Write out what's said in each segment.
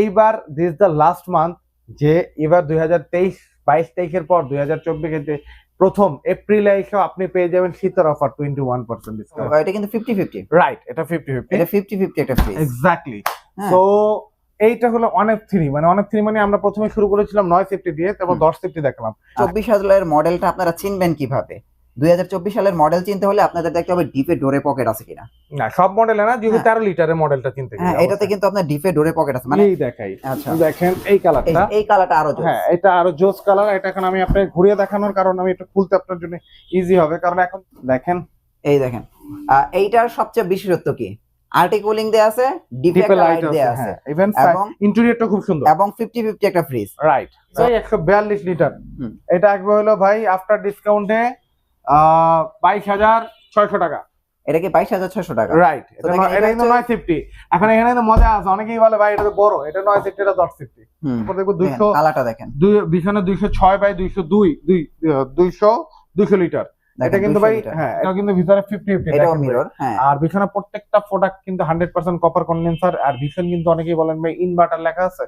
এইবার this the last month যে এবার দুই হাজার তেইশ বাইশ তারিখের পর দুই হাজার চব্বিশে প্রথম এপ্রিলে এসে আপনি পেয়ে যাবেন শীতের offer twenty one percent discount এটা কিন্তু ফিফটি ফিফটি রাইট এটা ফিফটি ফিফটি এটা ফিফটি ফিফটি ফ্রিজ এক্স্যাক্টলি। তো এইটা হলো অনেক থ্রি মানে অনেক থ্রি মানে আমরা প্রথমে শুরু করেছিলাম নয় সেফটি দিয়ে তারপর। দশ সেফটি দেখলাম। চব্বিশ সালের মডেলটা আপনারা চিনবেন কীভাবে? দুই হাজার চব্বিশ সালের মডেল চিনতে হলে আপনাদের দেখতে হবে ডিপে ডোরে পকেট আছে কিনা। না সব মডেলে না যেহেতু হ্যাঁ। তেরো লিটারের মডেলটা চিনতে হ্যাঁ এটাতে কিন্তু আপনার ডিপে ডোরে পকেট আছে মানে এই দেখাই আচ্ছা। দেখেন এই কালারটা এই কালারটা আরও হ্যাঁ এটা আরও জোস কালার এটা এখন আমি আপনাকে ঘুরিয়ে দেখানোর কারণ আমি এটা খুলতে আপনার জন্য ইজি হবে কারণ এখন দেখেন। এই দেখেন এইটার সবচেয়ে বিশেষত্ব কি? আর্টিকুলিং দেয়া আছে ডিপে লাইট দেয়া আছে হ্যাঁ ইভেন ইন্টেরিয়রটা খুব সুন্দর। এবং ফিফটি ফিফটি একটা ফ্রিজ রাইট একশো বিয়াল্লিশ লিটার হুম। এটা একবার হলো ভাই আফটার ডিসকাউন্টে বাইশ হাজার ছয়শো টাকা। এটা কি বাইশ হাজার ছয়শো টাকা? রাইট এটা কিন্তু নয় ফিফটি এখন এখানে কিন্তু মজা আছে। অনেকেই বলে ভাই এটা তো বড়। এটা নয় ফিফটি এটা দশ ফিফটি দেখব দুইশো দেখেন। দুই বিছানে দুইশো ছয় বাই দুইশো দুই দুই দুইশো দুইশো লিটার। এটা কিন্তু ভাই হ্যাঁ এটা কিন্তু ভিতরে ফিফটি ফিফটি এটাও মিরর হ্যাঁ। আর বিছানা প্রত্যেকটা প্রোডাক্ট কিন্তু হান্ড্রেড পার্সেন্ট কপার কন্ডেন্সার আর কিন্তু অনেকেই বলেন ভাই ইনভার্টার লেখা আছে।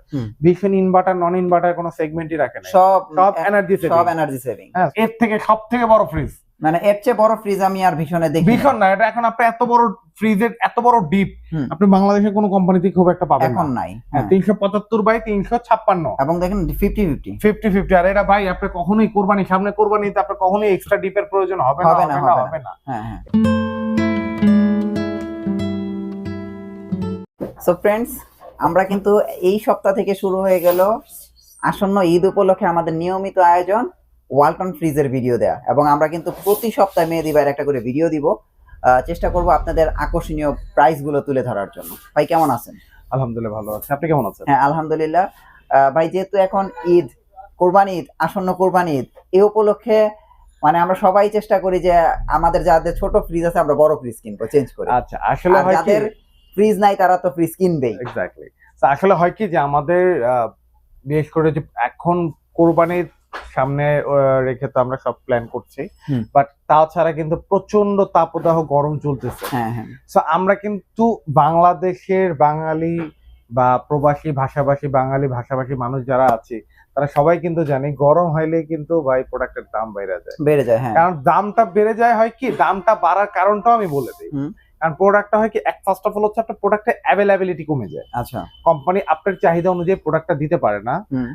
ইনভার্টার নন ইনভার্টার কোনো সেগমেন্টই রাখে না সব সব এনার্জি সব এনার্জি সেভিং হ্যাঁ এর থেকে সব থেকে বড় ফ্রিজ মানে এর চেয়ে বড় ফ্রিজ আমি আর ভীষণে দেখি ভীষণ না এটা এখন আপনি এত বড় ফ্রিজের এত বড় ডিপ। আপনি বাংলাদেশের কোনো কোম্পানিতে খুব একটা পাবেন এখন নাই হ্যাঁ হ্যাঁ। তিনশো পঁচাত্তর বাই তিনশো ছাপ্পান্ন। এবং দেখেন ফিফটি ফিফটি ফিফটি ফিফটি আর এটা ভাই আপনি কখনোই কোরবানি সামনে কোরবানিতে আপনার কখনোই এক্সট্রা ডিপের প্রয়োজন হবে না হবে না, হবে না হ্যাঁ হ্যাঁ। সো ফ্রেন্ডস আমরা কিন্তু এই সপ্তাহ থেকে শুরু হয়ে গেল। আসন্ন ঈদ উপলক্ষে আমাদের নিয়মিত আয়োজন। ওয়ালটন ফ্রিজের ভিডিও দেয়া। এবং আমরা কিন্তু প্রতি সপ্তাহে মেহেদি ভাইয়ের একটা করে ভিডিও দিব। চেষ্টা করব আপনাদের আকর্ষণীয় প্রাইসগুলো তুলে ধরার জন্য। ভাই কেমন আছেন? আলহামদুলিল্লাহ ভালো আছে। আপনি কেমন আছেন? হ্যাঁ আলহামদুলিল্লাহ। ভাই যেহেতু এখন ঈদ কোরবানি ঈদ আসন্ন কোরবানি ঈদ এই উপলক্ষে মানে আমরা সবাই চেষ্টা করি যে আমাদের যাদের ছোট ফ্রিজ আছে আমরা বড় ফ্রিজ কিনবো চেঞ্জ করি। আচ্ছা আসলে যাদের ফ্রিজ নাই তারা তো ফ্রিজ কিনবেই। এক্স্যাক্টলি আসলে হয় কি যে আমাদের বিশেষ করে যে এখন কোরবানির সামনে রেখে তো আমরা সব প্ল্যান করছি। বাট তাছাড়া কিন্তু প্রচণ্ড তাপদাহ গরম চলতেছে। হ্যাঁ হ্যাঁ। সো আমরা কিন্তু বাংলাদেশের বাঙালি বা প্রবাসী ভাষাভাষী বাঙালি ভাষাভাষী মানুষ যারা আছে তারা সবাই কিন্তু জানে গরম হইলে কিন্তু ভাই প্রোডাক্টের দাম বেড়ে যায়। বেড়ে যায় হ্যাঁ। কারণ দামটা বেড়ে যায় হয় কি? দামটা বাড়ার কারণটাও আমি বলে দিই। কারণ প্রোডাক্টটা হয় কি এক ফার্স্ট অফ অল হচ্ছে আপনার প্রোডাক্টের অ্যাভেলেবিলিটি কমে যায়। আচ্ছা। কোম্পানি আপনার চাহিদা অনুযায়ী প্রোডাক্টটা দিতে পারে না।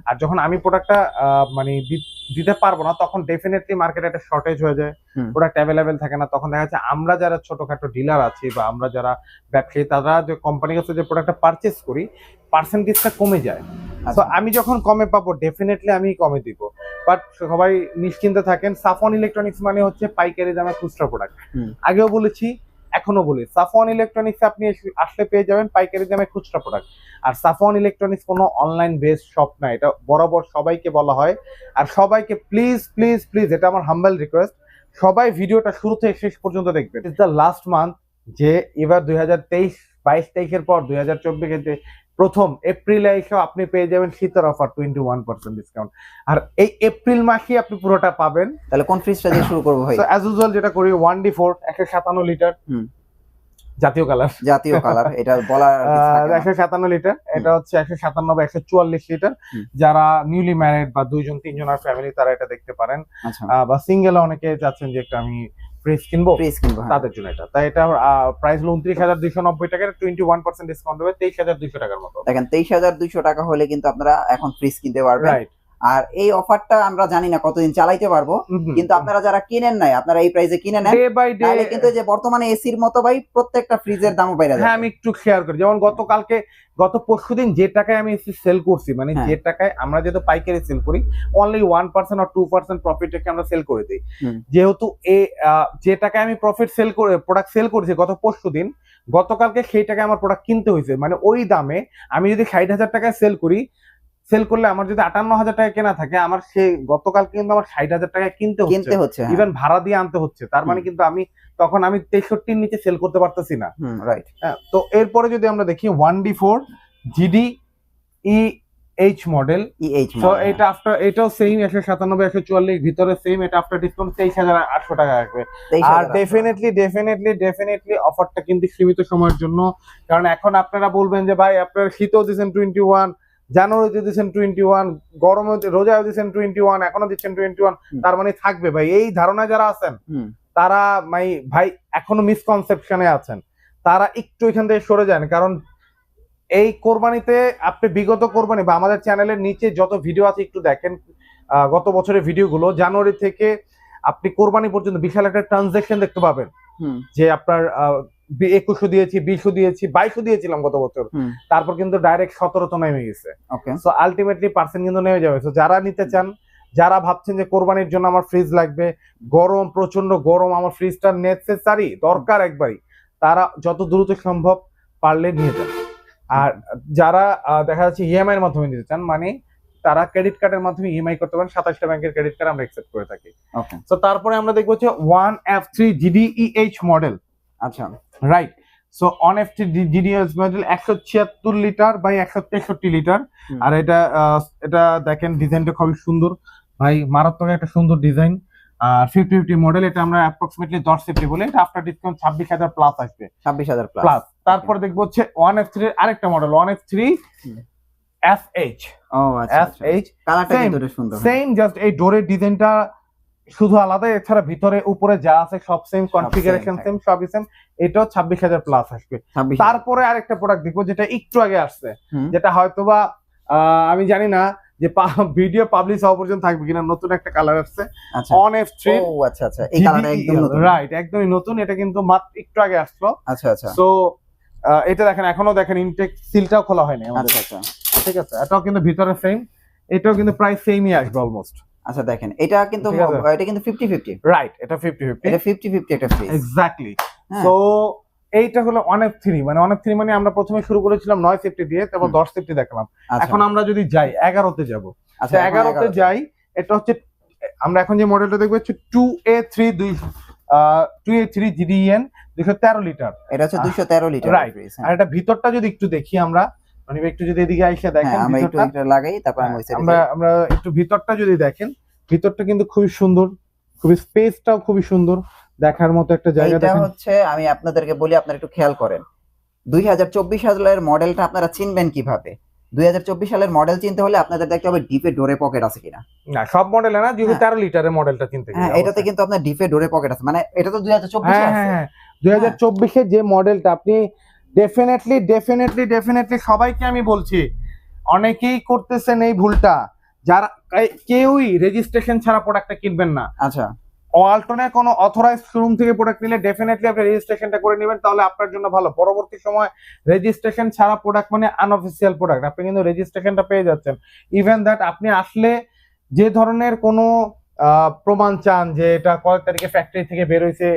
আর যখন আমি প্রোডাক্টটা মানে দিতে পারব না তখন ডেফিনেটলি মার্কেটে একটা শর্টেজ হয়ে যায়। প্রোডাক্ট অ্যাভেলেবেল থাকে না তখন দেখা যাচ্ছে আমরা যারা ছোটখাটো ডিলার আছি বা আমরা যারা ব্যবসায়ী তারা যে কোম্পানির কাছে যে প্রোডাক্টটা পারচেস করি পার্সেন্টেজটা কমে যায়। তো আচ্ছা আমি যখন কমে পাবো ডেফিনেটলি আমি কমে দিব। বাট সবাই নিশ্চিন্তে থাকেন সাফন ইলেকট্রনিক্স মানে হচ্ছে পাইকারি দামে খুচরা প্রোডাক্ট আগেও বলেছি এখনও বলি সাফওয়ান ইলেকট্রনিক্সে আপনি আসলে পেয়ে যাবেন পাইকারি দামে খুচরা প্রোডাক্ট আর সাফওয়ান ইলেকট্রনিক্স কোনো অনলাইন বেস শপ না, এটা বরাবর সবাইকে বলা হয়। আর সবাইকে প্লিজ প্লিজ প্লিজ এটা আমার হাম্বেল রিকোয়েস্ট সবাই ভিডিওটা শুরু থেকে শেষ পর্যন্ত দেখবেন। ইটস দ্য লাস্ট মান্থ যে এবার দুই হাজার তেইশ, বাইশ তারিখের পর দুই হাজার চব্বিশে প্রথম এপ্রিলে এসে আপনি পেয়ে যাবেন শীতের offer twenty one percent discount আর এই এপ্রিল মাসেই আপনি পুরোটা পাবেন। তাহলে কোন ফ্রিজটা দিয়ে শুরু করব ভাই? অ্যাজ ইউজুয়াল যেটা করি ওয়ান ডি ফোর একশো সাতান্ন লিটার জাতীয় কালার জাতীয় কালার এটা বলার। একশো সাতান্ন লিটার এটা হচ্ছে একশো সাতান্ন বা একশো চুয়াল্লিশ লিটার যারা নিউলি ম্যারিড বা দুইজন তিনজনের ফ্যামিলি তারা এটা দেখতে পারেন। আচ্ছা। বা সিঙ্গেল অনেকে চাচ্ছেন যে একটা আমি ফ্রিজ কিনবো? ফ্রিজ কিনবো হ্যাঁ। তাদের জন্য এটা। তাই এটা প্রাইস হলো উনত্রিশ হাজার দুইশো নব্বই টাকার টোয়েন্টি ওয়ান পার্সেন্ট ডিসকাউন্ট হবে তেইশ হাজার দুইশো টাকার মতো। দেখেন তেইশ হাজার দুইশো টাকা হলে কিন্তু আপনারা এখন ফ্রিজ কিনতে পারবেন। রাইট আর এই অফারটা আমরা জানি না কতদিন চালাইতে পারব কিন্তু আপনারা যারা কিনেন নাই আপনারা এই প্রাইসে কিনে নেন। তাহলে কিন্তু যে বর্তমানে এসির মতো ভাই প্রত্যেকটা ফ্রিজের দামও বাইরে হ্যাঁ আমি একটু শেয়ার করি। যেমন গতকালকে গত পরশু দিন যে টাকায় আমি এসি সেল করছি মানে হ্যাঁ। যে টাকায় আমরা যেহেতু পাইকারি সেল করি অনলি ওয়ান পার্সেন্ট আর টু পার্সেন্ট প্রফিট রেখে আমরা সেল করে দিই। যেহেতু এ যে টাকায় আমি প্রফিট সেল করে প্রোডাক্ট সেল করেছি গত পরশু দিন গতকালকে সেই টাকায় আমার প্রোডাক্ট কিনতে হয়েছে। মানে ওই দামে আমি যদি ষাট হাজার টাকায় সেল করি সেল করলে আমার যদি আটান্ন হাজার টাকা কেনা থাকে আমার সে গতকাল কিন্তু আমার ষাট হাজার টাকা কিনতে কিনতে হচ্ছে হচ্ছে হ্যাঁ। ইভেন ভাড়া দিয়ে আনতে হচ্ছে। তার মানে কিন্তু আমি তখন আমি তেষট্টির নিচে সেল করতে পারতেছি না। রাইট হ্যাঁ, তো এরপরে যদি আমরা দেখি one D four GD E H model তো এটা আফটার এটাও সেম একশো সাতানব্বই একশো চুয়াল্লিশ ভিতরে সেম এটা আফটার ডিসকাউন্ট তেইশ হাজার আটশো টাকা রাখবে আর ডেফিনেটলি ডেফিনেটলি ডেফিনেটলি অফারটা কিন্তু সীমিত সময়ের জন্য। কারণ এখন আপনারা বলবেন যে ভাই আপনারা শীতও দিচ্ছেন টোয়েন্টি ওয়ান জানুয়ারিতে দিচ্ছেন টোয়েন্টি ওয়ান গরমে রোজাও দিচ্ছেন টোয়েন্টি ওয়ান এখনও দিচ্ছেন টোয়েন্টি ওয়ান তার মানে থাকবে। ভাই এই ধারণা যারা আছেন তারা ভাই ভাই এখনও মিসকনসেপশনে আছেন। তারা একটু এখান থেকে সরে যান কারণ এই কোরবানিতে আপনি বিগত কোরবানি বা আমাদের চ্যানেলের নিচে যত ভিডিও আছে একটু দেখেন। আহ, গত বছরের ভিডিওগুলো জানুয়ারি থেকে আপনি কোরবানি পর্যন্ত বিশাল একটা ট্রানজেকশন দেখতে পাবেন। যে আপনার একুশশো দিয়েছি বিশও দিয়েছি বাইশও দিয়েছিলাম গত বছর। তারপর কিন্তু ডাইরেক্ট সতেরোতে নেমে গেছে। সো আলটিমেটলি পার্সেন্ট কিন্তু নেমে যাবে। তো যারা নিতে চান যারা ভাবছেন যে কোরবানির জন্য আমার ফ্রিজ লাগবে গরম প্রচণ্ড গরম আমার ফ্রিজটা নেসেসারি দরকার একবারই তারা যত দ্রুত সম্ভব পারলে নিয়ে যান। আর যারা দেখা যাচ্ছে ইএমআই এর মাধ্যমে নিতে চান মানে তারা ক্রেডিট কার্ডের মাধ্যমে ইএমআই করতে পারেন সাতাশটা ব্যাংকের ক্রেডিট কার্ড আমরা অ্যাকসেপ্ট করে থাকি। তো তারপরে আমরা দেখব হচ্ছে one F three GDEH model আচ্ছা। Right so on F GDS model একশো ছিয়াত্তর লিটার বাই একশো তেষট্টি লিটার আর এটা এটা দেখেন ডিজাইনটা খুবই সুন্দর। ভাই মারাত্মক একটা সুন্দর ডিজাইন আর ফিফটি ফিফটি মডেল এটা আমরা অ্যাপ্রক্সিমেটলি দশ ফিফটি বলে এটা আফটার ডিসকাউন্ট ছাব্বিশ হাজার প্লাস আসবে। ছাব্বিশ হাজার প্লাস তারপর দেখব হচ্ছে ওয়ান এফ থ্রি আরেকটা model one F three. F H ও আচ্ছা এফ এইচ কালারটা কিন্তু সুন্দর। সেম জাস্ট এই ডোরের ডিজাইনটা শুধু আলাদা এছাড়া ভিতরে উপরে যা আছে সব সেম কনফিগারেশন। সেম সবই সেম এটাও ছাব্বিশ হাজার প্লাস আসবে। তারপরে আরেকটা প্রোডাক্ট দেখব যেটা একটু আগে আসছে। যেটা হয়তোবা আমি জানি না যে ভিডিও পাবলিশ হওয়া পর্যন্ত থাকবে কিনা নতুন একটা কালার আসছে। অন এফ থ্রি ও আচ্ছা আচ্ছা। এই কালারটা একদম নতুন। রাইট একদমই নতুন। এটা কিন্তু মাত্র একটু আগে আসলো। আচ্ছা আচ্ছা। সো এটা দেখেন এখনও দেখেন ইনটেক সিলটাও খোলা হয়নি আমাদের। আচ্ছা আচ্ছা। ঠিক আছে? এটাও কিন্তু ভিতরে সেম এটাও কিন্তু প্রায় সেমই আসবে অলমোস্ট আচ্ছা দেখেন এটা কিন্তু এটা কিন্তু ফিফটি ফিফটি রাইট এটা ফিফটি ফিফটি এটা ফিফটি ফিফটি একটা ফ্রিজ এক্স্যাক্টলি হ্যাঁ। তো এইটা হলো অনেক থ্রি মানে অনেক থ্রি মানে আমরা প্রথমে শুরু করেছিলাম নয় সেফটি দিয়ে তারপর। দশ সেফটি দেখলাম। আচ্ছা। এখন আমরা যদি যাই এগারোতে যাব। আচ্ছা এগারোতে যাই এটা হচ্ছে আমরা এখন যে মডেলটা দেখব হচ্ছে টু এ থ্রি দুই টু এ থ্রি জিডিএন দুইশো তেরো লিটার। এটা হচ্ছে দুশো তেরো লিটার Right. আর এটা ভিতরটা যদি একটু দেখি আমরা মানে একটু যদি এদিকে আইসা দেখেন হ্যাঁ আমরা একটু এটা লাগাই তারপর আমি আমরা আমরা একটু ভিতরটা যদি দেখেন ভিতরটা কিন্তু খুবই সুন্দর খুবই স্পেসটাও খুবই সুন্দর দেখার মতো একটা জায়গা দেখেন। হচ্ছে আমি আপনাদেরকে বলি আপনারা একটু খেয়াল করেন। দুই হাজার চব্বিশ সালের মডেলটা আপনারা চিনবেন কীভাবে? দুই হাজার চব্বিশ সালের মডেল চিনতে হলে আপনাদের দেখতে হবে ডিপে ডোরে পকেট আছে কিনা। না সব মডেলে না যেহেতু হ্যাঁ। তেরো লিটারের মডেলটা কিনতে হ্যাঁ এটাতে কিন্তু আপনার ডিপে ডোরে পকেট আছে। মানে এটা তো দুই হাজার চব্বিশ হ্যাঁ দুই হাজার চব্বিশের যে মডেলটা আপনি ডেফিনেটলি ডেফিনেটলি ডেফিনেটলি সবাইকে আমি বলছি অনেকেই করতেছেন এই ভুলটা। যারা কেউই রেজিস্ট্রেশন ছাড়া প্রোডাক্টটা কিনবেন না। আচ্ছা। অল্টনে কোনো অথরাইজ শোরুম থেকে প্রোডাক্ট নিলে ডেফিনেটলি আপনি রেজিস্ট্রেশনটা করে নেবেন তাহলে আপনার জন্য ভালো। পরবর্তী সময় রেজিস্ট্রেশন ছাড়া প্রোডাক্ট মানে আনঅফিসিয়াল প্রোডাক্ট আপনি কিন্তু রেজিস্ট্রেশনটা পেয়ে যাচ্ছেন। ইভেন দ্যাট আপনি আসলে যে ধরনের কোনো প্রমাণ চান যে এটা কয়েক তারিখে ফ্যাক্টরি থেকে বের হয়েছে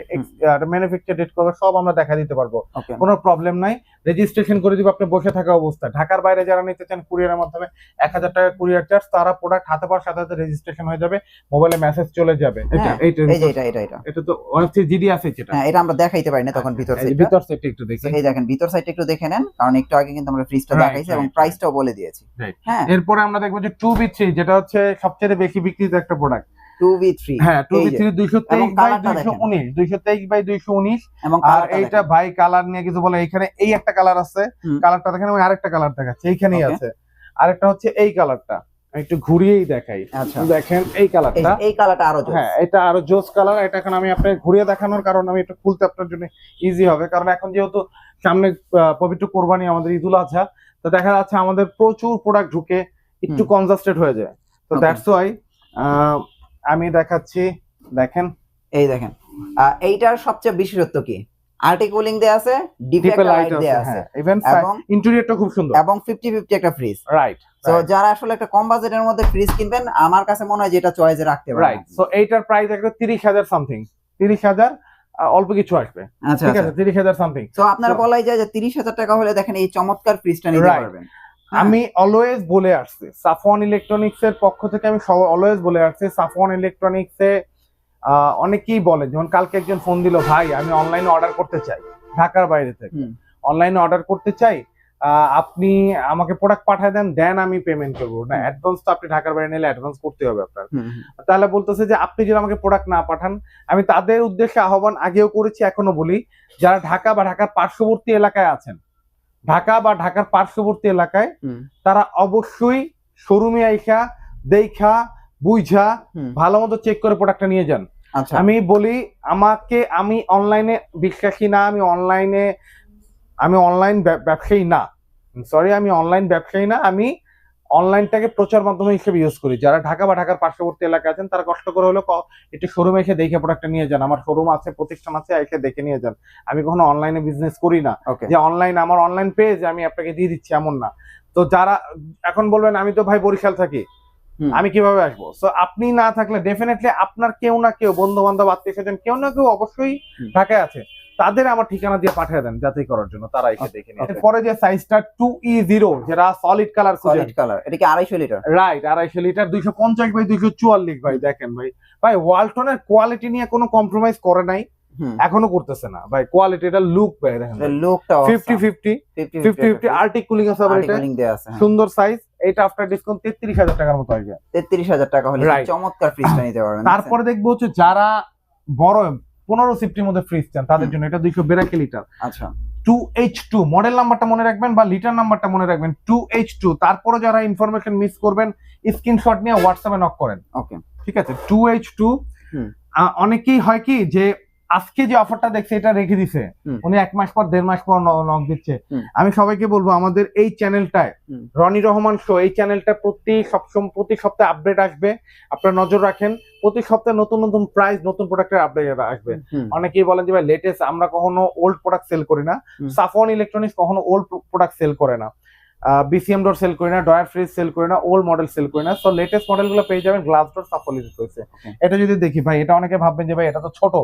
ম্যানুফ্যাকচার ডেট করবে সব আমরা দেখা দিতে পারব। কোনো প্রবলেম নাই। রেজিস্ট্রেশন করে দিব আপনি বসে থাকা অবস্থা। ঢাকার বাইরে যারা নিতে চান কুরিয়ারের মাধ্যমে এক হাজার টাকা কুরিয়ার চার্জ তারা প্রোডাক্ট হাতে পাওয়ার সাথে সাথে রেজিস্ট্রেশন হয়ে যাবে মোবাইলে মেসেজ চলে যাবে। এটা হ্যাঁ, এটা এটা এটা। এটা তো অনেক জিডি আছে যেটা হ্যাঁ এটা আমরা দেখাইতে পারি না তখন ভিতর এই সাইডটা ভিতর সেটটা একটু দেখি। এই দেখেন ভিতর সাইডটা একটু দেখে নেন কারণ একটু আগে কিন্তু আমরা ফ্রিজটা দেখাইছি এবং প্রাইসটাও বলে দিয়েছি। হ্যাঁ। এরপরে আমরা দেখব যে টু বি থ্রি যেটা হচ্ছে সবচেয়ে বেশি বিক্রিত একটা প্রোডাক্ট টু বি থ্রি হ্যাঁ টু এই বি যে। থ্রি দুইশো তেইশ বাই colourটা দুইশো দেখেন। উনিশ দুইশো তেইশ বাই দুইশো উনিশ। এবং আর এইটা ভাই কালার নিয়ে কিছু বলে এখানে এই একটা কালার আছে কালারটা দেখেন আমি আরেকটা কালার দেখাচ্ছি এইখানেই Okay. আছে। আরেকটা হচ্ছে এই কালারটা আমি একটু ঘুরিয়েই দেখাই। আচ্ছা। দেখেন এই কালারটা। এই কালারটা আরও হ্যাঁ এটা আরও জোস কালার এটা এখন আমি আপনাকে ঘুরিয়ে দেখানোর কারণ আমি একটু খুলতে আপনার জন্য ইজি হবে কারণ এখন যেহেতু সামনে পবিত্র কোরবানি আমাদের ঈদুল আজহা তো দেখা যাচ্ছে আমাদের প্রচুর প্রোডাক্ট ঢুকে একটু কনজাস্টেড হয়ে যায়। তো দ্যাটস ওয়াই আমি দেখাচ্ছি দেখেন। এই দেখেন। এইটার সবচেয়ে বিশেষত্ব কি? আর্টিকুলিং দেয়া আছে ডিপে ডিপে লাইট দেয়া আছে। হ্যাঁ ইভেন এবং ইন্টেরিয়রটা খুব সুন্দর। এবং ফিফটি ফিফটি একটা ফ্রিজ রাইট তো যারা আসলে একটা কম বাজেটের মধ্যে ফ্রিজ কিনবেন আমার কাছে মনে হয় যে এটা চয়েসে রাখতে পারেন। রাইট সো এইটার প্রাইস একটা তিরিশ হাজার সামথিং তিরিশ হাজার অল্প কিছু আসবে। আচ্ছা ঠিক আছে তিরিশ হাজার সামথিং তো আপনারা বলাই যায় যে তিরিশ হাজার টাকা হলে দেখেন এই চমৎকার ফ্রিজটা নিতে. পারবেন। আমি অলওয়েজ বলে আসছি সাফওয়ান ইলেকট্রনিক্স এর পক্ষ থেকে আমি অলওয়েজ বলে আসছি সাফওয়ান ইলেকট্রনিক্স এ অনেকেই বলে যেমন কালকে একজন ফোন দিল ভাই আমি অনলাইনে অর্ডার করতে চাই ঢাকার বাইরে থেকে। অনলাইনে অর্ডার করতে চাই আপনি আমাকে প্রোডাক্ট পাঠায় দেন দেন আমি পেমেন্ট করব। না। অ্যাডভান্স তো আপনি ঢাকার বাইরে নিলে অ্যাডভান্স করতে হবে আপনার। তাহলে বলতেছে যে আপনি যদি আমাকে প্রোডাক্ট না পাঠান আমি তাদের উদ্দেশ্যে আহ্বান আগেও করেছি এখনও বলি যারা ঢাকা বা ঢাকার পার্শ্ববর্তী এলাকায় আছেন ঢাকা বা ঢাকার পার্শ্ববর্তী এলাকায় তারা অবশ্যই শোরুমে আইসা দেখা বুঝা ভালো মতো চেক করে প্রোডাক্টটা নিয়ে যান। আচ্ছা। আমি বলি আমাকে আমি অনলাইনে বিশ্বাসী না আমি অনলাইনে আমি অনলাইন ব্যবসায়ী না। সরি আমি অনলাইন ব্যবসায়ী না আমি অনলাইনটাকে প্রচার মাধ্যম হিসেবে ইউজ করি। যারা ঢাকা বা ঢাকার পার্শ্ববর্তী এলাকায় আছেন তারা কষ্ট করে হলো ক- একটু শোরুমে এসে দেখে প্রোডাক্টটা নিয়ে যান। আমার শোরুম আছে প্রতিষ্ঠান আছে এসে দেখে নিয়ে যান। আমি কখনো অনলাইনে বিজনেস করি না। যে অনলাইন আমার অনলাইন পেজ আমি আপনাকে দিয়ে দিচ্ছি এমন না। তো যারা এখন বলবেন আমি তো ভাই বরিশাল থাকি। আমি কীভাবে আসব? তো আপনি না থাকলে ডেফিনেটলি আপনার কেউ না কেউ বন্ধু বান্ধব আত্মীয় স্বজন কেউ না কেউ অবশ্যই ঢাকায় আছে। তাদের আমার ঠিকানা দিয়ে পাঠিয়ে দেন যাচাই করার জন্য তারা এসে Okay, দেখে নিন okay. এরপরে যে সাইজটা টু ই জিরো যেটা সলিড কালার সলিড কালার এটা কি আড়াইশো লিটার রাইট আড়াইশো লিটার দুইশো পঞ্চাশ বাই দুইশো চুয়াল্লিশ ভাই দেখেন ভাই। ভাই ওয়ালটনের কোয়ালিটি নিয়ে কোনো কম্প্রোমাইজ করে নাই এখনও করতেছে না। ভাই কোয়ালিটি এটা লুক ভাই দেখেন লোকটা fifty fifty fifty fifty arctic cooling আছে আবার এটা। আর্টিকেলিং দেয়া আছে হ্যাঁ। সুন্দর সাইজ এটা আফটার ডিসকাউন্ট তেত্রিশ হাজার টাকার মতো আসবে তেত্রিশ হাজার টাকা হলে. চমৎকার ফ্রিজটা নিতে পারবেন তারপরে দেখব হচ্ছে যারা বড় পনেরো সিফটির মধ্যে ফ্রিজ চান তাদের জন্য। এটা দুইশো বিরাশি লিটার আচ্ছা। টু এইচ টু মডেল নাম্বারটা মনে রাখবেন বা লিটার নাম্বারটা মনে রাখবেন টু এইচ টু তারপরে যারা ইনফরমেশন মিস করবেন স্ক্রিনশট নিয়ে হোয়াটসঅ্যাপে নক করেন। ওকে ঠিক আছে? টু এইচ টু অনেকেই হয় কি যে আজকে যে অফারটা দেখছে এটা রেখে দিছে। উনি এক মাস পর দেড় মাস পর নক দিচ্ছে। আমি সবাইকে বলব আমাদের এই চ্যানেলটায় রনি রহমান শো এই চ্যানেলটা প্রতি সবসময় প্রতি সপ্তাহে আপডেট আসবে। আপনারা নজর রাখেন প্রতি সপ্তাহে নতুন নতুন প্রাইস নতুন প্রোডাক্টের আপডেট আসবে। অনেকেই বলেন যে ভাই লেটেস্ট আমরা কখনো ওল্ড প্রোডাক্ট সেল করি না। সাফন ইলেকট্রনিক্স কখনো ওল্ড প্রোডাক্ট সেল করে না। বিসিএম ডোর সেল করি না ডয়ার ফ্রিজ সেল করি না ওল্ড মডেল সেল করি না। সো লেটেস্ট মডেলগুলো পেয়ে যাবেন গ্লাস ডোর সাফল ইউজ করেছে এটা যদি দেখি ভাই এটা অনেকে ভাববেন যে ভাই এটা তো ছোট।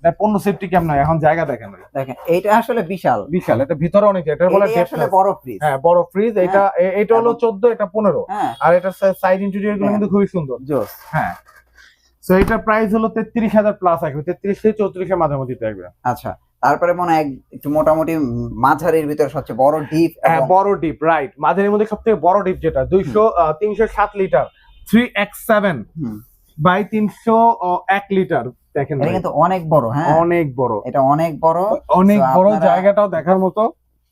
এটা পণ্য সেফটি কেমন হয় এখন জায়গা দেখেন। দেখেন এইটা আসলে বিশাল। বিশাল এটা ভিতরে অনেক এটা বলে আসলে বড় ফ্রিজ হ্যাঁ বড় ফ্রিজ এটা এটা হলো এবং- চোদ্দ এটা পনেরো। হ্যাঁ। আর এটা সাইড ইন্টেরিয়রগুলো হ্যাঁ। কিন্তু খুবই সুন্দর। জোস। হ্যাঁ। সো এটার প্রাইস হলো তেত্রিশ হাজার প্লাস আসবে তেত্রিশ থেকে চৌত্রিশের মাঝামাঝি থাকবে আচ্ছা। তারপরে মনে হয় একটু মোটামুটি মাঝারির ভিতরে সবচেয়ে বড় ডিপ হ্যাঁ বড় ডিপ রাইট মাঝারির মধ্যে সব থেকে বড় ডিপ যেটা দুইশো তিনশো সাত litre three X seven by তিনশো এক লিটার দেখেন এটা কিন্তু অনেক বড় হ্যাঁ। অনেক বড়। এটা অনেক বড় অনেক বড় জায়গাটাও দেখার মতো।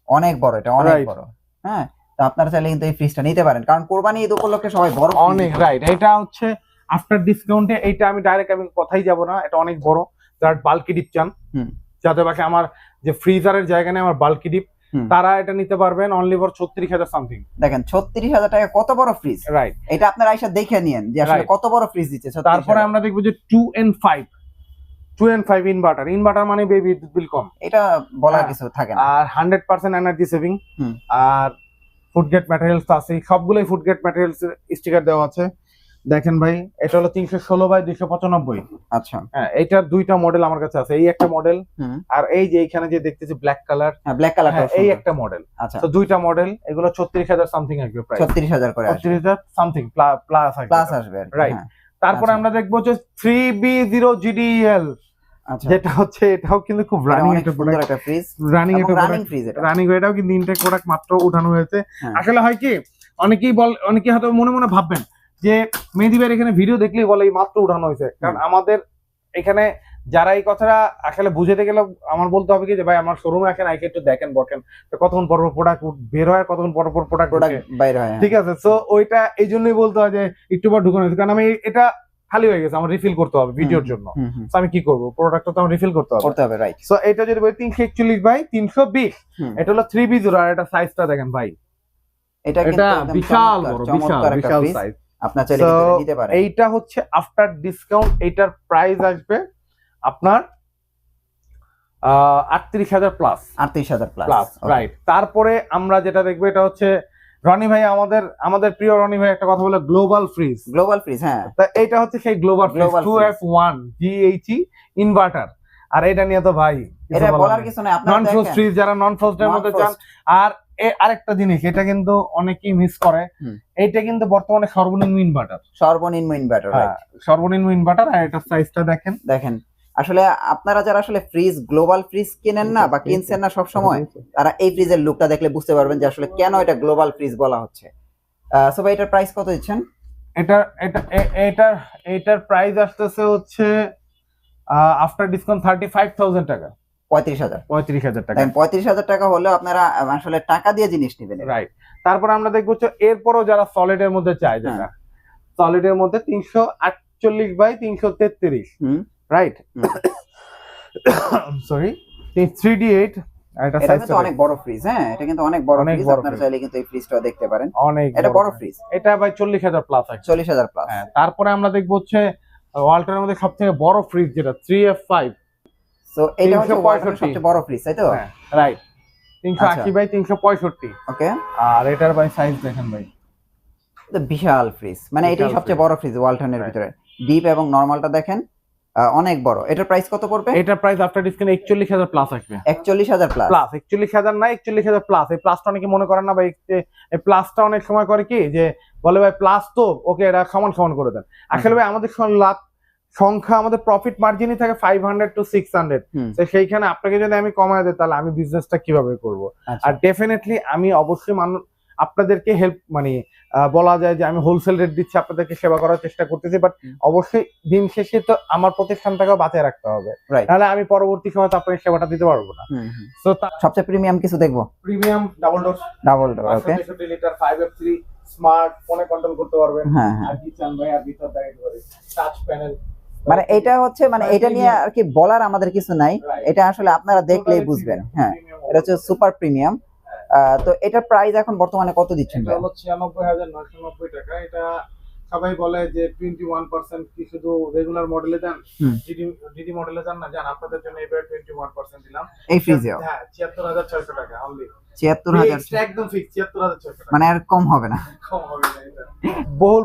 অনেক বড় এটা অনেক বড় হ্যাঁ। তো আপনারা চাইলে কিন্তু এই ফ্রিজটা নিতে পারেন কারণ কোরবানি ঈদ উপলক্ষে সবাই বড় অনেক রাইট এটা হচ্ছে আফটার ডিসকাউন্টে এইটা আমি ডাইরেক্ট আমি কথাই যাব না এটা অনেক বড় যার বাল্কি ডিপ চান। যাদের পাশে আমার যে ফ্রিজারের জায়গা নেই আমার বাল্কি ডিপ তারা এটা নিতে পারবেন অনলি ফর ছত্রিশ হাজার সামথিং দেখেন ছত্রিশ হাজার টাকা কত বড় ফ্রিজ রাইট এটা আপনারা আইসা দেখে নিন যে আসলে কত বড় ফ্রিজ দিচ্ছে তারপরে আমরা দেখব যে two N five two N five inverter inverter মানে বেবি বিদ্যুৎ বিল কম। এটা বলার হ্যাঁ। কিছু থাকে না। আর হান্ড্রেড পার্সেন্ট এনার্জি সেভিং আর ফুড গেট ম্যাটেরিয়ালস আছে সবগুলোই ফুড গেট ম্যাটেরিয়ালস স্টিকার দেওয়া আছে। দেখেন ভাই এটা হলো তিনশো ষোলো বাই দুইশো পঁচানব্বই। আচ্ছা। হ্যাঁ এইটার দুইটা মডেল আমার কাছে আছে এই একটা মডেল আর এই যে এইখানে যে দেখতেছি ব্ল্যাক কালার ব্ল্যাক কালারটা এই একটা মডেল আচ্ছা। তো দুইটা মডেল এগুলো ছত্রিশ হাজার সামথিং আসবে প্রায় ছত্রিশ হাজার করে ছত্রিশ হাজার সামথিং প্লাস প্লাস আসবে। Right. হ্যাঁ। তারপরে আচ্ছা। আমরা দেখব যে থ্রি বি জিরো জিডিএল আচ্ছা। যেটা হচ্ছে এটাও কিন্তু খুব রানিং একটা একটা ফ্রিজ রানিং একটা রানিং ফ্রিজ রানিং এটাও কিন্তু ইনটেক প্রোডাক্ট মাত্র উঠানো হয়েছে। হ্যাঁ। আসলে হয় কি অনেকেই বল অনেকেই হয়তো মনে মনে ভাববেন যে মেহেদি ভাইয়ের এখানে ভিডিও দেখলেই বলে এই মাত্র উঠানো হয়েছে। কারণ আমাদের এখানে যারা এই কথাটা আসলে বুঝাতে গেলে আমার বলতে হবে কি যে ভাই আমার শোরুমে আসেন আইকে একটু দেখেন বসেন। তো কতক্ষণ পর প্রোডাক্ট বের হয় কতক্ষণ পর পর প্রোডাক্ট প্রোডাক্ট বাইরে হয় হ্যাঁ। ঠিক আছে? সো ওইটা এই জন্যই বলতে হয় যে একটু পর ঢুকানো হয়েছে। কারণ আমি এটা খালি হয়ে গেছে আমার রিফিল করতে হবে ভিডিওর জন্য। তো আমি কি করব? প্রোডাক্টটা তো আমার রিফিল করতে হবে। করতে হবে রাইট সো এটা যদি বলি তিনশো একচল্লিশ বাই তিনশো বিশ। হুম। এটা হলো থ্রি বি জিরো আর এটা সাইজটা দেখেন ভাই। এটা কিন্তু বিশাল বড় বিশাল বিশাল সাইজ আপনার চাইলে নিতে পারেন। এইটা হচ্ছে আফটার ডিসকাউন্ট এইটার প্রাইস আসবে আপনার আটত্রিশ হাজার প্লাস আটত্রিশ হাজার প্লাস রাইট তারপরে আমরা যেটা দেখব এটা হচ্ছে রনি ভাই আমাদের আমাদের প্রিয় রনি ভাই একটা কথা বলে গ্লোবাল ফ্রিজ গ্লোবাল ফ্রিজ হ্যাঁ। তা এটা হচ্ছে সেই global fridge two. F one GHE inverter আর এটা নিয়ে তো ভাই এটা বলার কিছু নাই আপনারা নন ফ্রোজ ফ্রিজ যারা নন ফ্রোজের মধ্যে চান আর আরেকটা জিনিস এটা কিন্তু অনেকেই মিস করে। এইটা কিন্তু বর্তমানে সর্বনিম্ন ইনভার্টার সর্বনিম্ন ইনভার্টার হ্যাঁ সর্বনিম্ন ইনভার্টার আর এটার সাইজটা দেখেন। দেখেন আসলে আপনারা যারা আসলে ফ্রিজ গ্লোবাল ফ্রিজ কিনেন না বা কিনছেন না সব সময় তারা এই ফ্রিজের লুকটা দেখলে বুঝতে পারবেন যে আসলে কেন এটা গ্লোবাল ফ্রিজ বলা হচ্ছে। সো ভাই এটার প্রাইস কত দিচ্ছেন? এটা এটা এটার এটার প্রাইস আসতেছে হচ্ছে after discount thirty five thousand টাকা। পঁয়ত্রিশ হাজার। পঁয়ত্রিশ হাজার টাকা। পঁয়ত্রিশ হাজার টাকা হলে আপনারা আসলে টাকা দিয়ে জিনিস নেবেন। রাইট তারপর আমরা দেখব এরপরও যারা সলিডের মধ্যে চায় হ্যাঁ। সলিডের মধ্যে তিনশো আটচল্লিশ বাই তিনশো তেত্রিশ। Right sorry three D eight এটা অনেক বড় ফ্রিজ হ্যাঁ? এটা কিন্তু অনেক বড় চাইলে কিন্তু এই ফ্রিজটা দেখতে পারেন। অনেক বড় ফ্রিজ এটা প্লাস প্লাস হ্যাঁ তারপরে আমরা মধ্যে বড় ফ্রিজ যেটা 3F5 সো এটা হচ্ছে ওয়ালটনের সবচেয়ে বড় ফ্রিজ তাই তো? হ্যাঁ, রাইট 380 আচ্ছা। বাই 365 ওকে আর এটার ভাই সাইজ দেখেন ভাই। বিশাল ফ্রিজ মানে এটাই সবচেয়ে বড় ফ্রিজ ওয়ালটনের ভিতরে। ডিপ এবং নরমালটা দেখেন অনেক বড়। এটার প্রাইস কত পড়বে? এটার প্রাইস আফটার ডিসকাউন্ট 41000 প্লাস আসবে। 41000 প্লাস প্লাস 41000 না 41000 প্লাস এই প্লাসটা অনেকে মনে করেন না ভাই এই প্লাসটা অনেক সময় করে কি যে বলে ভাই প্লাস তো ওকে এটা সমান সমান করে দেন। আসলে ভাই আমাদের সমান লাভ সংখ্যা আমাদের প্রফিট মার্জিনই থাকে five hundred to six hundred তো সেইখানে আপনাকে যদি আমি কমায় দিই তাহলে আমি বিজনেসটা কীভাবে করব? আচ্ছা। আর ডেফিনেটলি আমি অবশ্যই মানুষ আপনাদেরকে হেল্প মানে বলা যায় যে আমি হোলসেল রেট দিচ্ছি আপনাদেরকে সেবা করার চেষ্টা করতেছি বাট অবশ্যই দিন শেষে তো আমার প্রতিষ্ঠানটাকেও বাঁচিয়ে রাখতে হবে. তাহলে আমি পরবর্তী সময় তো আপনাকে সেবাটা দিতে পারব না। তো সবচেয়ে প্রিমিয়াম কিছু দেখব? Premium double door double door okay litre five F three smart ফোনে কন্ট্রোল করতে পারবেন। হ্যাঁ হ্যাঁ। আর কি চান ভাই আর ভিতর পারি। টাচ প্যানেল মানে এটা হচ্ছে মানে এটা নিয়ে আর কি বলার আমাদের কিছু নাই। এটা আসলে আপনারা দেখলেই বুঝবেন। হ্যাঁ এটা হচ্ছে সুপার প্রিমিয়াম তো এটার প্রাইস এখন বর্তমানে কত দিচ্ছেন এটা হলো নয়শো নব্বই টাকা। এটা সবাই বলে যে টোয়েন্টি ওয়ান পার্সেন্ট কি শুধু রেগুলার মডেলে দেন? জিডি ডিডি মডেলে দেন না জান আপনাদের জন্য এবার টোয়েন্টি ওয়ান পার্সেন্ট দিলাম। এই ফ্রিজেও হ্যাঁ ছিয়াত্তর হাজার ছয়শো টাকা অনলি একদম ফিক্স টাকা। মানে আর কম হবে না। কম হবে না এটা। বহুল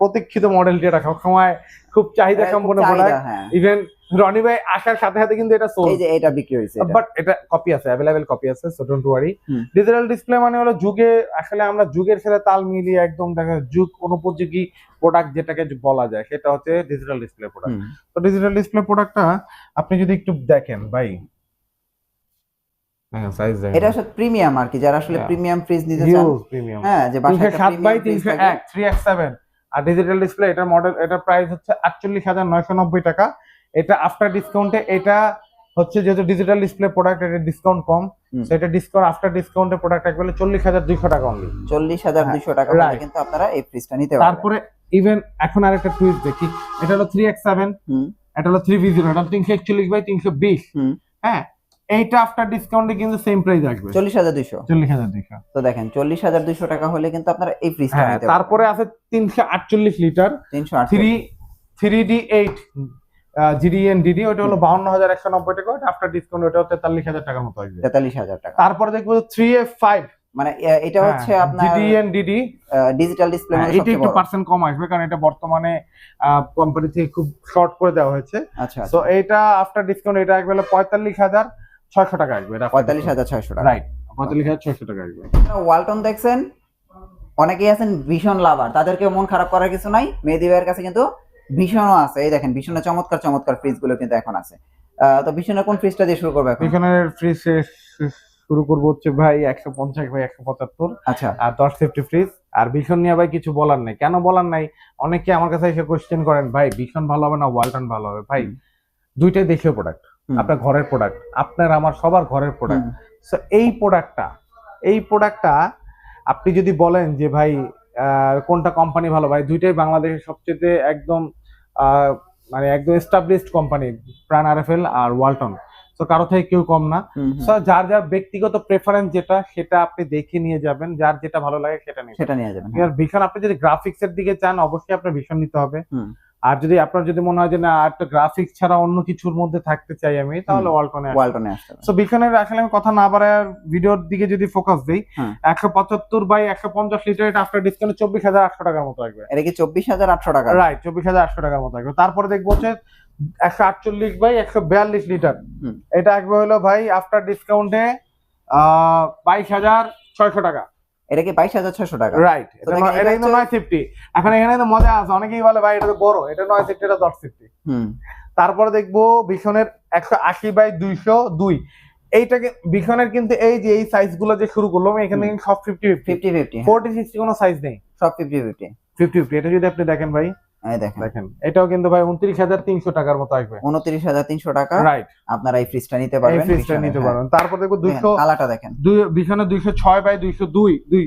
প্রতীক্ষিত মডেল যেটা সবসময় খুব চাহিদা হ্যাঁ, সম্পন্ন প্রোডাক্ট হ্যাঁ। ইভেন রনি ভাই আসার সাথে সাথে কিন্তু এটা সোল এই যে এটা বিক্রি হয়েছে বাট এটা কপি আছে अवेलेबल কপি আছে so don't worry digital display মানে হলো যুগে আসলে আমরা যুগের সাথে তাল মিলিয়ে একদম দেখা যুগ অনুপযোগী প্রোডাক্ট যেটাকে বলা যায় সেটা হচ্ছে ডিজিটাল ডিসপ্লে প্রোডাক্ট তো ডিজিটাল ডিসপ্লে প্রোডাক্টটা আপনি যদি একটু দেখেন ভাই। হ্যাঁ, এটা আসলে প্রিমিয়াম আর কি যারা আসলে প্রিমিয়াম ফ্রিজ নিতে চান। হ্যাঁ যে বাসায় 307 3x7 আর ডিজিটাল ডিসপ্লে এটার মডেল এটার প্রাইস হচ্ছে আটচল্লিশ হাজার নয়শো নব্বই টাকা। এটা আফটার ডিসকাউন্টে এটা হচ্ছে যেহেতু ডিজিটাল ডিসপ্লে প্রোডাক্ট এটা ডিসকাউন্ট কম। এটা ডিসকাউন্ট আফটার ডিসকাউন্টে প্রোডাক্ট একবারে চল্লিশ হাজার দুইশো টাকা অনলি চল্লিশ হাজার হ্যাঁ, দুইশো টাকা হলে কিন্তু আপনারা এই ফ্রিজটা নিতে পারবেন। তারপরে ইভেন এখন আরেকটা টুইস্ট দেখি। এটা হলো থ্রি এক্স সেভেন। এটা হলো থ্রি ভি জিরো এটা তিনশো একচল্লিশ বাই তিনশো বিশ। হ্যাঁ এইটা আফটার ডিসকাউন্টে কিন্তু সেম প্রাইস আসবে। চল্লিশ হাজার দুইশো। চল্লিশ হাজার দুইশো। তো দেখেন চল্লিশ হাজার দুইশো টাকা হলে কিন্তু আপনারা এই ফ্রিজটা হ্যাঁ নিতে তারপরে আছে তিনশো আটচল্লিশ লিটার। তিনশো three three D eight GDN DD ওটা হলো বাউন্ন হাজার একশো নব্বই টাকা। ওটা আফটার ডিসকাউন্ট ওটা তেতাল্লিশ হাজার টাকার মতো আসবে। তেতাল্লিশ হাজার টাকা। তারপরে দেখব থ্রি এফ ফাইভ মানে এটা হচ্ছে আপনার জিডিএন ডিডি ডিজিটাল ডিসপ্লে হ্যাঁ, এটা একটু পার্সেন্ট কম আসবে কারণ এটা বর্তমানে কোম্পানি থেকে খুব শর্ট করে দেওয়া হয়েছে। আচ্ছা তো এটা আফটার ডিসকাউন্ট এটা পঁয়তাল্লিশ হাজার। ছয়শো টাকা আসবে পঁয়তাল্লিশ হাজার ছয়শো টাকা। রাইট পঁয়তাল্লিশ হাজার ছয়শো টাকা আসবে। ওয়ালটন দেখছেন? অনেকেই আছেন ভীষণ লাভার তাদেরকে মন খারাপ করার কিছু নাই। মেহেদি ভাইয়ের কাছে কিন্তু ভীষণও আছে। এই দেখেন ভীষণের চমৎকার চমৎকার ফ্রিজগুলো কিন্তু এখন আছে। তো ভীষণের কোন ফ্রিজটা দিয়ে শুরু করবে এখন? এখানে ফ্রিজ শুরু করব হচ্ছে ভাই একশো পঞ্চাশ ভাই একশো পঁচাত্তর। আচ্ছা। আর দশ সেফটি ফ্রিজ আর ভীষণ নিয়ে ভাই কিছু বলার নাই। কেন বলার নাই? অনেকে আমার কাছে এসে কোশ্চেন করেন ভাই ভীষণ ভালো হবে না? ওয়ালটন ভালো হবে? ভাই দুইটাই দেশীয় প্রোডাক্ট। আপনার ঘরের প্রোডাক্ট আপনার আমার সবার ঘরের প্রোডাক্ট সো এই প্রোডাক্টটা এই প্রোডাক্টটা আপনি যদি বলেন যে ভাই কোনটা কোম্পানি ভালো? ভাই দুইটাই বাংলাদেশের সবচেয়ে একদম মানে একদম এস্টাবলিশড কোম্পানি প্রাণ আরএফএল আর ওয়ালটন। তো কারও থেকে কেউ কম না। সো যার যার ব্যক্তিগত প্রেফারেন্স যেটা সেটা আপনি দেখে নিয়ে যাবেন। যার যেটা ভালো লাগে সেটা নিয়ে সেটা নিয়ে যাবেন ভীষণ আপনি যদি গ্রাফিক্স এর দিকে চান অবশ্যই আপনার ভীষণ নিতে হবে। আর যদি আপনার যদি মনে হয় যে না একটা গ্রাফিক্স ছাড়া অন্য কিছুর মধ্যে থাকতে চাই আমি তাহলে। ওয়ালটনে ওয়ালটনে আসতে সো বিখানের আসলে আমি কথা না বাড়ায় ভিডিওর দিকে যদি ফোকাস দিই হুম। একশো পঁচাত্তর বাই একশো পঞ্চাশ লিটার এটা আফটার ডিসকাউন্ট চব্বিশ হাজার আটশো টাকার মতো আসবে এটা কি চব্বিশ হাজার আটশো টাকা? রাইট চব্বিশ হাজার আটশো টাকার মতো আসবে তারপরে দেখব হচ্ছে একশো আটচল্লিশ বাই একশো বিয়াল্লিশ লিটার হুম। এটা আসবে হলো ভাই আফটার ডিসকাউন্টে বাইশ হাজার ছয়শো টাকা। এটা কি বাইশ হাজার ছশো টাকা? রাইট এটা কিন্তু হচ্ছে- নয় ফিফটি। এখন এখানে তো মজা আছে। অনেকেই বলে ভাই এটা তো বড়। এটা নয় ফিফটি এটা দশ ফিফটি। হুম। তারপরে দেখব ভীষণের একশো আশি বাই দুইশো দুই। এইটাকে ভীষণের কিন্তু এই যে এই সাইজগুলো যে শুরু করলাম এখানে কিন্তু সব fifty fifty fifty fifty forty sixty কোনো সাইজ নেই। সব ফিফটি ফিফটি ফিফটি ফিফটি এটা যদি আপনি দেখেন ভাই দেখেন। দেখেন এটাও কিন্তু ভাই উনত্রিশ হাজার তিনশো টাকার মতো আসবে। উনত্রিশ হাজার তিনশো টাকা। রাইট আপনারা এই ফ্রিজটা নিতে এই পারবেন ফ্রিজটা নিতে পারবেন। তারপর দেখব দুইশো দেখেন। দুইশো ছয় বাই দুইশো দুই দুই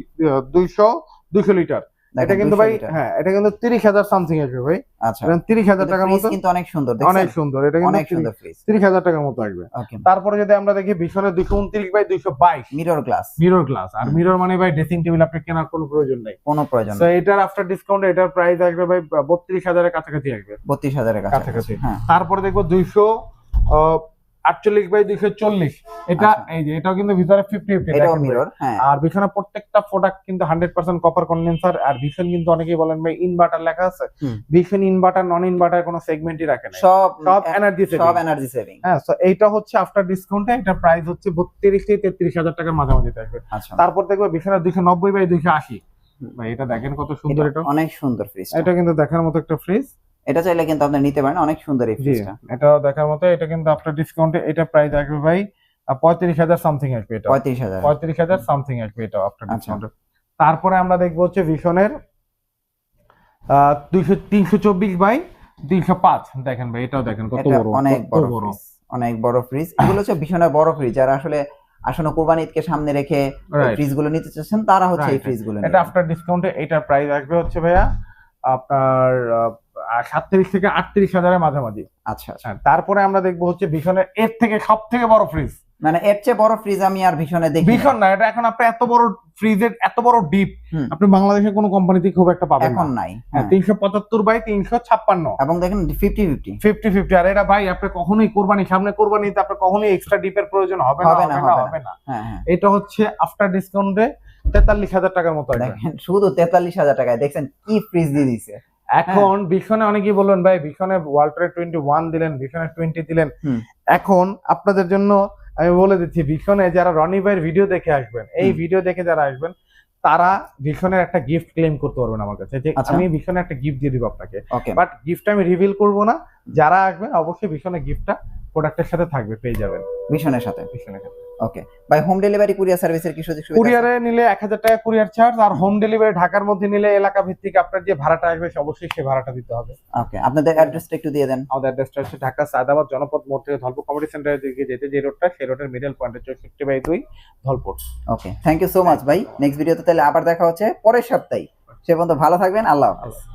দুইশো দুইশো লিটার। এটা কিন্তু ভাই হ্যাঁ এটা কিন্তু তিরিশ হাজার সামথিং আসবে ভাই। আচ্ছা। তিরিশ হাজার টাকার মতো। কিন্তু অনেক সুন্দর অনেক সুন্দর এটা কিন্তু তিরিশ হাজার টাকার মতো আসবে তারপরে যদি আমরা দেখি ভীষণের দুইশো উনত্রিশ বাই দুইশো বাইশ। মিরর গ্লাস মিরর গ্লাস আর মিরর মানে ভাই ড্রেসিং টেবিল আপনি কেনার কোনো প্রয়োজন নাই। কোনো প্রয়োজন তো এটার আফটার ডিসকাউন্ট এটার প্রাইস আসবে ভাই বত্রিশ হাজারের কাছাকাছি আসবে। বত্রিশ হাজারের কাছাকাছি। কাছাকাছি। হ্যাঁ। তারপরে দেখব দুইশো আটচল্লিশ বাই দুইশো চল্লিশ। এটা আচ্ছা। এই যে এটাও কিন্তু ভিতরে ফিফটি ফিফটি হ্যাঁ। আর প্রত্যেকটা প্রোডাক্ট কিন্তু হান্ড্রেড পার্সেন্ট কপার কন্ডেন্সার আর কিন্তু অনেকেই বলেন ভাই ইনভার্টার লেখা আছে। ইনভার্টার নন ইনভার্টার কোনো সেগমেন্টই রাখে না সব সব এনার্জি সব এনার্জি সেভিং হ্যাঁ তো এইটা হচ্ছে আফটার ডিসকাউন্টে এটা প্রাইস হচ্ছে বত্রিশ থেকে তেত্রিশ হাজার টাকার মাঝামাঝি থাকবে। আচ্ছা। তারপর দেখবে ভীষণের দুইশো নব্বই বাই দুইশো আশি। ভাই এটা দেখেন কত সুন্দর এটা অনেক সুন্দর ফ্রিজ এটা কিন্তু দেখার মতো একটা ফ্রিজ এটা চাইলে কিন্তু আপনি নিতে পারেন অনেক সুন্দর এই ফ্রিজটা। এটা দেখার মতো এটা কিন্তু আফটার ডিসকাউন্টে এটা প্রাইস আসবে ভাই পঁয়ত্রিশ হাজার সামথিং আসবে এটা। পঁয়ত্রিশ হাজার। পঁয়ত্রিশ হাজার সামথিং আসবে এটা আফটার আচ্ছা। ডিসকাউন্টে তারপরে আমরা দেখব হচ্ছে ভীষণের দুইশো তিনশো চব্বিশ বাই তিনশো পাঁচ। দেখেন ভাই এটাও দেখেন কত বড় অনেক বড় অনেক বড় ফ্রিজ। এগুলো হচ্ছে ভীষণ বড় ফ্রিজ যারা আসলে আসলে কোরবানি ঈদকে সামনে রেখে ফ্রিজগুলো নিতে চাচ্ছেন তারা হচ্ছে এই ফ্রিজগুলো এটা আফটার ডিসকাউন্টে এটার প্রাইস আসবে হচ্ছে ভাইয়া আপনার সাতত্রিশ থেকে আটত্রিশ হাজারের মাঝামাঝি। আচ্ছা আচ্ছা। হ্যাঁ, তারপরে আমরা দেখব হচ্ছে ভীষণের এর থেকে সব থেকে বড় ফ্রিজ মানে এর চেয়ে বড় ফ্রিজ আমি আর ভীষণে দেখি ভীষণ না এটা এখন আপনি এত বড় ফ্রিজের এত বড় ডিপ। আপনি বাংলাদেশের কোনো কোম্পানিতে খুব একটা পাবেন এখন নাই হ্যাঁ হ্যাঁ। তিনশো পঁচাত্তর বাই তিনশো ছাপ্পান্ন। এবং দেখেন ফিফটি ফিফটি ফিফটি ফিফটি আর এটা ভাই আপনি কখনোই কোরবানি সামনে কোরবানিতে আপনার কখনোই এক্সট্রা ডিপের প্রয়োজন হবে না হবে না, হবে না এটা হচ্ছে আফটার ডিসকাউন্টে তেতাল্লিশ হাজার টাকার মতো দেখেন শুধু তেতাল্লিশ হাজার টাকায় দেখছেন কি ফ্রিজ দিয়ে দিছে। এখন ভীষণে অনেকেই বললেন ভাই ভীষণে ওয়াল্টার টোয়েন্টি ওয়ান দিলেন ভীষণে টোয়েন্টি দিলেন। এখন আপনাদের জন্য আমি বলে দিচ্ছি ভীষণে যারা রনি ভাইয়ের ভিডিও দেখে আসবেন এই ভিডিও দেখে যারা আসবেন তারা ভীষণের একটা গিফট ক্লেম করতে পারবেন আমার কাছে যে আচ্ছা। আমি ভীষণে একটা গিফট দিয়ে দিব আপনাকে। বাট গিফট আমি রিভিল করব না যারা আসবেন অবশ্যই ভীষণের গিফটটা প্রোডাক্টের সাথে থাকবে পেয়ে যাবেন। ভীষণের সাথে। ভীষণের সাথে। ওকে ভাই হোম ডেলিভারি কুরিয়ার সার্ভিসের কি সুযোগ সুবিধা? কুরিয়ারে নিলে এক হাজার টাকা কুরিয়ার চার্জ আর হোম ডেলিভারি ঢাকার মধ্যে নিলে এলাকা ভিত্তিক আপনার যে ভাড়াটা আসবে অবশ্যই সে ভাড়াটা দিতে হবে। ওকে আপনাদের অ্যাড্রেসটা একটু দিয়ে দেন। আমাদের অ্যাড্রেসটা হচ্ছে ঢাকা সায়দাবাদ জনপদ মোড় থেকে ধলপুর কমিটি সেন্টারের দিকে যেতে যে রোডটা সেই রোডের মিডল পয়েন্টে চৌষট্টি বাই দুই Dhalpur. Okay thank you so much ভাই। নেক্সট ভিডিওতে তাহলে আবার দেখা হচ্ছে পরের সপ্তাহে। সে পর্যন্ত ভালো থাকবেন। আল্লাহ হাফেজ।